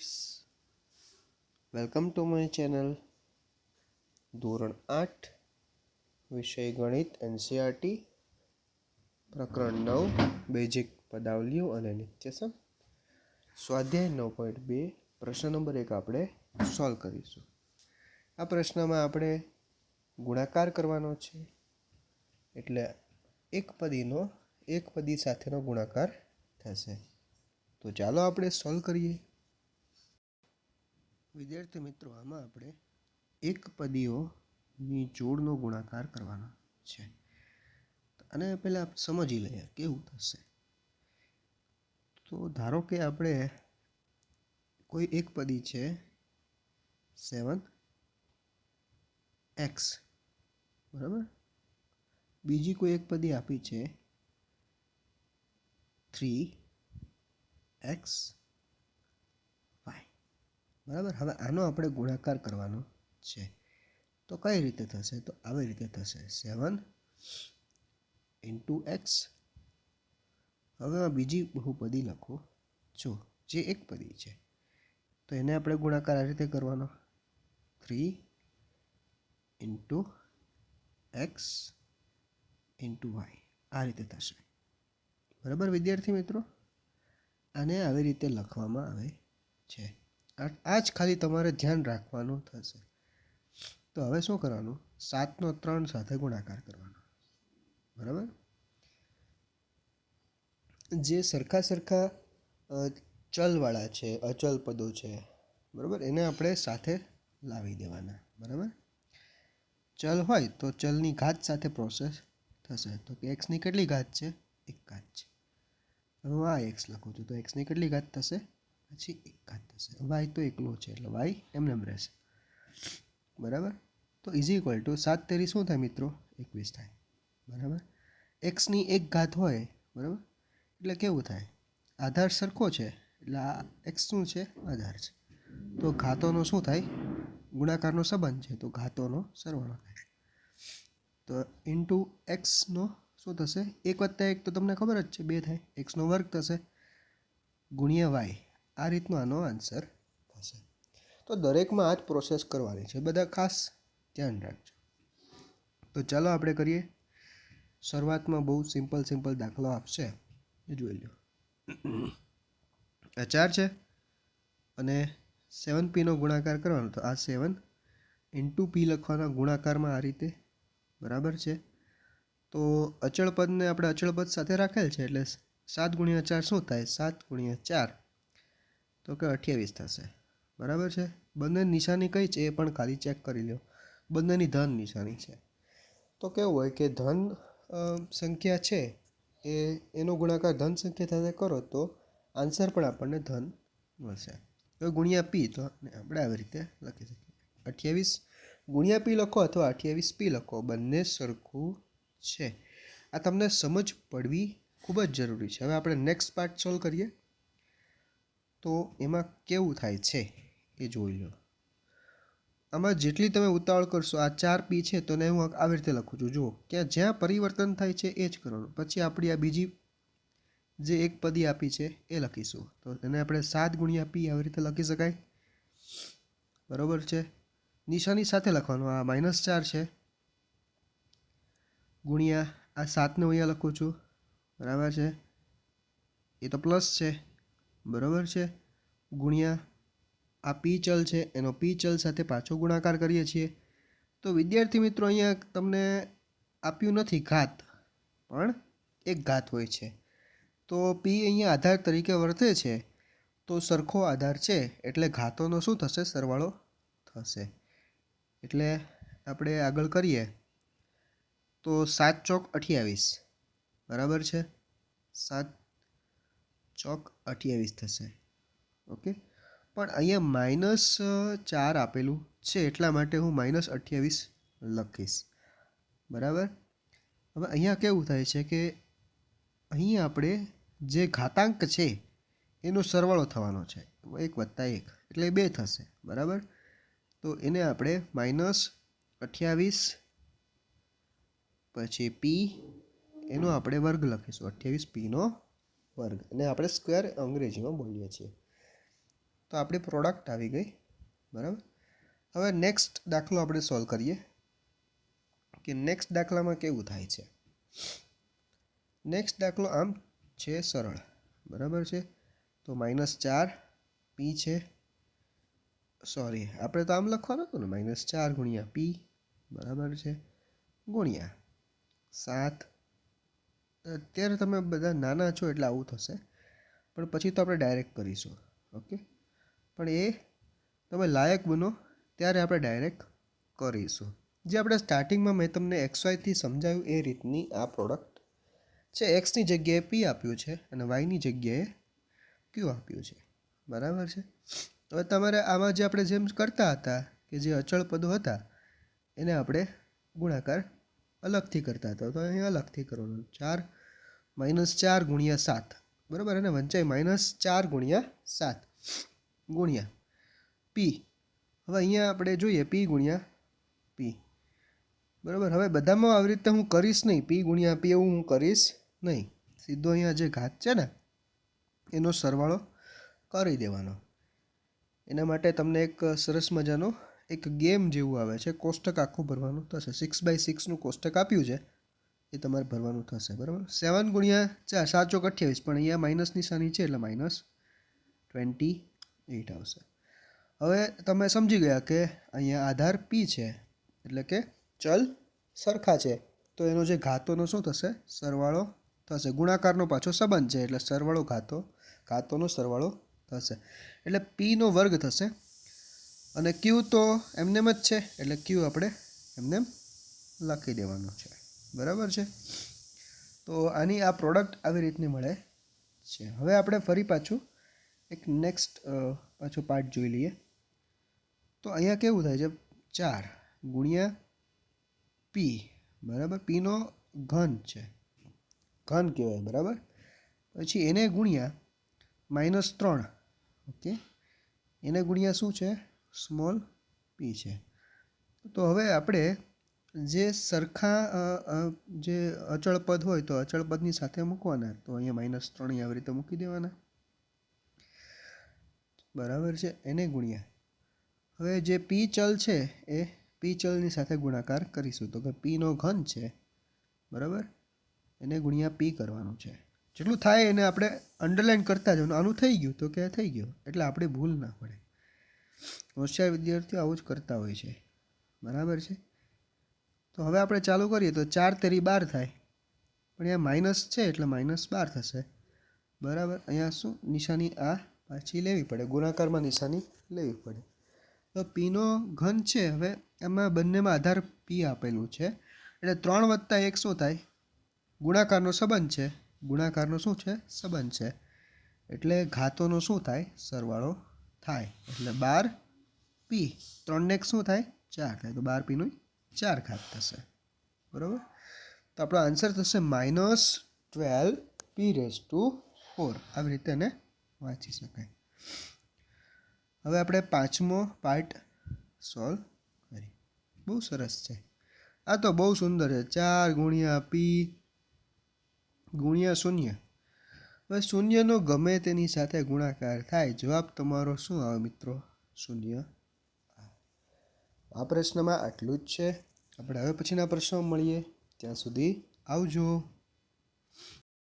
વિદ્યાર્થીસ welcome to my channel ધોરણ આઠ, વિષય ગણિત એનસીઆરટી પ્રકરણ નવ બેઝિક પદાવલીઓ અને નિત્યસમ સ્વાધ્યાય નવ પોઈન્ટ બે, પ્રશ્ન નંબર એક આપણે સોલ્વ કરીશું. આ પ્રશ્નમાં આપણે ગુણાકાર કરવાનો છે. એટલે એક પદીનો, એક પદી સાથેનો ગુણાકાર થશે. તો ચાલો આપણે સોલ્વ કરીએ. વિદ્યાર્થી મિત્રો, આમાં આપણે એક પદીઓની જોડનો ગુણાકાર કરવાનો છે. અને પહેલાં સમજી લઈએ કેવું થશે. તો ધારો કે આપણે કોઈ એક પદી છે સેવન એક્સ બરાબર? બીજી કોઈ એક પદી આપી છે થ્રી એક્સ બરાબર? હવે આનો આપણે ગુણાકાર કરવાનો છે. તો કઈ રીતે થશે? તો આવી રીતે થશે. Seven into x. હવે બીજી બહુપદી લખો. જો, જે એક પદી છે. તો એને આપણે ગુણાકાર આ રીતે કરવાનો. Three into x into y. આ રીતે થશે. બરાબર, વિદ્યાર્થી મિત્રો? આને આવી રીતે લખવામાં આવે છે. આ જ ખાલી તમારે ધ્યાન રાખવાનું થશે. તો હવે શું કરવાનું? સાતનો ત્રણ સાથે ગુણાકાર કરવાનો. બરાબર? જે સરખા સરખા ચલવાળા છે, અચલ પદો છે, બરાબર? એને આપણે સાથે લાવી દેવાના. બરાબર? ચલ હોય તો ચલની ઘાત સાથે પ્રોસેસ થશે. તો કે એક્સની કેટલી ઘાત છે? એક ઘાત છે. હું આ એક્સ લખું છું. તો એક્સની કેટલી ઘાત થશે? પછી એક ઘાત થશે વાય તો એકલો છે એટલે વાય એમને એમ રહેશે. બરાબર? તો ઇઝ ઇક્વલ ટુ સાત તેરી શું થાય મિત્રો? એકવીસ થાય. બરાબર? એક્સની એક ઘાત હોય, બરાબર? એટલે કેવું થાય? આધાર સરખો છે, એટલે આ એક્સ શું છે? આધાર છે. તો ઘાતોનો શું થાય? ગુણાકારનો સંબંધ છે, તો ઘાતોનો સરવાળો થાય. તો ઇન્ટુ એક્સનો શું થશે? એક વત્તા એક તો તમને ખબર જ છે, બે થાય. એક્સનો વર્ગ થશે ગુણ્યા વાય આ રીતનો આનો આન્સર થશે. તો દરેકમાં આ જ પ્રોસેસ કરવાની છે. બધા ખાસ ધ્યાન રાખજો. તો ચાલો આપણે કરીએ. શરૂઆતમાં બહુ સિમ્પલ સિમ્પલ દાખલો આપશે. એ જોઈ લો આ ચાર છે અને સેવન પીનો ગુણાકાર કરવાનો. તો આ સેવન ઇન્ટુ પી લખવાના ગુણાકારમાં આ રીતે. બરાબર છે? તો અચળ પદને આપણે અચળ પદ સાથે રાખેલ છે એટલે સાત ગુણ્યા ચાર શું થાય? સાત ગુણ્યા ચાર. તો કે અઠ્યાવીસ થશે. બરાબર છે? બંને નિશાની કઈ છે એ પણ ખાલી ચેક કરી લો બંનેની ધન નિશાની છે. તો કેવું હોય કે ધન સંખ્યા છે એ, એનો ગુણાકાર ધન સંખ્યા સાથે કરો તો આન્સર પણ આપણને ધન મળશે. તો ગુણ્યા પી તો આપણે આવી રીતે લખી શકીએ. અઠ્યાવીસ ગુણ્યા પી લખો અથવા અઠ્યાવીસ પી લખો, બંને સરખું છે. આ તમને સમજ પડવી ખૂબ જ જરૂરી છે. હવે આપણે નેક્સ્ટ પાર્ટ સોલ્વ કરીએ. તો એમાં કેવું થાય છે એ જોઈ લો. આમાં જેટલી તમે ઉતાવળ કરશો, આ ચાર પી છે તો એને હું આવી રીતે લખું છું. જુઓ કે જ્યાં પરિવર્તન થાય છે એ જ કરવાનું. પછી આપણી આ બીજી જે એક પદી આપી છે એ લખીશું. તો એને આપણે સાત ગુણ્યા પી આવી રીતે લખી શકાય. બરાબર છે? નિશાની સાથે લખવાનું. આ માઇનસ ચાર છે. ગુણ્યા આ સાતને અહીંયા લખું છું. બરાબર છે? એ તો પ્લસ છે. બરાબર છે? ગુણ્યા આ પી ચલ છે, એનો પી ચલ સાથે પાછો ગુણાકાર કરીએ છીએ. તો વિદ્યાર્થી મિત્રો, અહીંયા તમને આપ્યું નથી ઘાત, પણ એક ઘાત હોય છે. તો પી અહીંયા આધાર તરીકે વર્તે છે. તો સરખો આધાર છે, એટલે ઘાતોનો શું થશે? સરવાળો થશે. એટલે આપણે આગળ કરીએ. તો સાત ચોક અઠ્યાવીસ. બરાબર છે? સાત ચોક અઠ્યાવીસ થશે. ઓકે? પણ અહીંયા માઇનસ ચાર આપેલું છે, એટલા માટે હું માઇનસ અઠ્યાવીસ લખીશ. બરાબર? હવે અહીંયા કેવું થાય છે કે અહીં આપણે જે ઘાતાંક છે, એનો સરવાળો થવાનો છે. એક વત્તા એક, એટલે બે થશે. બરાબર? તો એને આપણે માઇનસ અઠ્યાવીસ પછી પી, એનો આપણે વર્ગ લખીશું. અઠ્યાવીસ પીનો વર્ગ. અને આપણે સ્ક્વેર અંગ્રેજીમાં બોલીએ છીએ. તો આપણી પ્રોડક્ટ આવી ગઈ. બરાબર? હવે નેક્સ્ટ દાખલો આપણે સોલ્વ કરીએ. કે નેક્સ્ટ દાખલામાં કેવું થાય છે? નેક્સ્ટ દાખલો આમ છે સરળ. બરાબર છે? તો માઇનસ ચાર પી છે. સોરી આપણે તો આમ લખવાનું હતું ને? માઇનસ ચાર ગુણ્યા પી બરાબર છે? ગુણ્યા સાત અત્યારે તમે બધા નાના છો એટલે આવું થશે. પણ પછી તો આપણે ડાયરેક્ટ કરીશું. ઓકે પણ એ તમે લાયક બનો, ત્યારે આપણે ડાયરેક્ટ કરીશું. જે આપણે સ્ટાર્ટિંગમાં મેં તમને એક્સ વાયથી સમજાવ્યું એ રીતની આ પ્રોડક્ટ છે. એક્સની જગ્યાએ પી આપ્યું છે અને વાયની જગ્યાએ ક્યુ આપ્યું છે. બરાબર છે? હવે તમારે આમાં જે આપણે જેમ કરતા હતા કે જે અચળ પદો હતા, એને આપણે ગુણાકાર અલગથી કરતા હતા. તો અહીં અલગથી કરવાનું. ચાર માઇનસ ચાર ગુણ્યા સાત. બરાબર? અને વંચાય માઇનસ ચાર ગુણ્યા સાત. ગુણ્યા પી. હવે અહીંયા આપણે જોઈએ પી ગુણ્યા પી. બરાબર? હવે બધામાં આવી રીતે હું કરીશ નહીં. પી ગુણ્યા પી એવું હું કરીશ નહીં. સીધો અહીંયા જે ઘાત છે ને, એનો સરવાળો કરી દેવાનો. એના માટે તમને એક સરસ મજાનો એક ગેમ જેવું આવે છે. કોષ્ટક આખું ભરવાનું થશે. સિક્સ બાય સિક્સનું કોષ્ટક આપ્યું છે. એ તમારે ભરવાનું થશે. બરાબર? સેવન ગુણ્યા ચાર, સાત ચોક અઠ્યાવીસ. પણ અહીંયા માઇનસ નિશાની છે એટલે માઇનસ ટ્વેન્ટી એઇટ આવશે. હવે તમે સમજી ગયા કે અહીંયા આધાર પી છે. એટલે કે ચલ સરખા છે. તો એનો જે ઘાતોનો શું થશે? સરવાળો થશે. ગુણાકારનો પાછો સંબંધ છે. એટલે સરવાળો ઘાતો, ઘાતોનો સરવાળો થશે. એટલે પીનો વર્ગ થશે અને ક્યુ તો એમનેમ જ છે, એટલે ક્યુ આપણે એમનેમ લખી દેવાનું છે. બરાબર છે? તો આની આ પ્રોડક્ટ આવી રીતની મળે છે. હવે આપણે ફરી પાછું એક નેક્સ્ટ પાછો પાર્ટ જોઈ લઈએ. તો અહીંયા કેવું થાય છે? ચાર ગુણ્યા પી બરાબર? પીનો ઘન છે. ઘન કહેવાય, બરાબર? પછી એને ગુણ્યા માઇનસ ત્રણ, ઓકે? એને ગુણ્યા શું છે? સ્મોલ પી છે. તો હવે આપણે જે સરખા જે અચળ પદ હોય તો અચળ પદની સાથે મૂકવાના. તો અહીંયા માઇનસ ત્રણ આવી રીતે મૂકી દેવાના. બરાબર છે? એને ગુણ્યા. હવે જે પી ચલ છે એ પી ચલની સાથે ગુણાકાર કરીશું. તો કે પીનો ઘન છે, બરાબર? એને ગુણ્યા પી કરવાનું છે. જેટલું થાય એને આપણે અંડરલાઇન કરતા જવાનું આનું થઈ ગયું. તો કે થઈ ગયું. એટલે આપણે ભૂલ ના પડે. હોશિયાર વિદ્યાર્થીઓ આવું જ કરતા હોય છે. બરાબર છે? તો હવે આપણે ચાલુ કરીએ તો ચાર તેરી બાર થાય. પણ અહીંયા માઇનસ છે એટલે માઇનસ બાર થશે. બરાબર? અહીંયા શું? નિશાની આ પાછી લેવી પડે. ગુણાકારમાં નિશાની લેવી પડે. તો પીનો ઘન છે હવે એમાં બંનેમાં આધાર પી આપેલું છે. એટલે ત્રણ વત્તા એક શું થાય? ગુણાકારનો સંબંધ છે. ગુણાકારનો શું છે? સંબંધ છે. એટલે ઘાતોનો શું થાય? સરવાળો થાય. એટલે બાર પી ત્રણને એક શું થાય? ચાર થાય. તો બાર પીનું ચાર ઘાત થશે. બરાબર? તો આપણો આન્સર થશે minus twelve p raise to four આવી રીતે એને વાંચી શકાય. હવે આપણે પાંચમો પાર્ટ સોલ્વ કરી બહુ સરસ છે. આ તો બહુ સુંદર છે. ચાર ગુણ્યા પી ગુણ્યા શૂન્ય. હવે શૂન્યનો ગમે તેની સાથે ગુણાકાર થાય, જવાબ તમારો શું આવે મિત્રો? શૂન્ય. આ પ્રશ્નમાં આટલું જ છે. આપણે હવે પછીના પ્રશ્નો મળીએ. ત્યાં સુધી આવજો.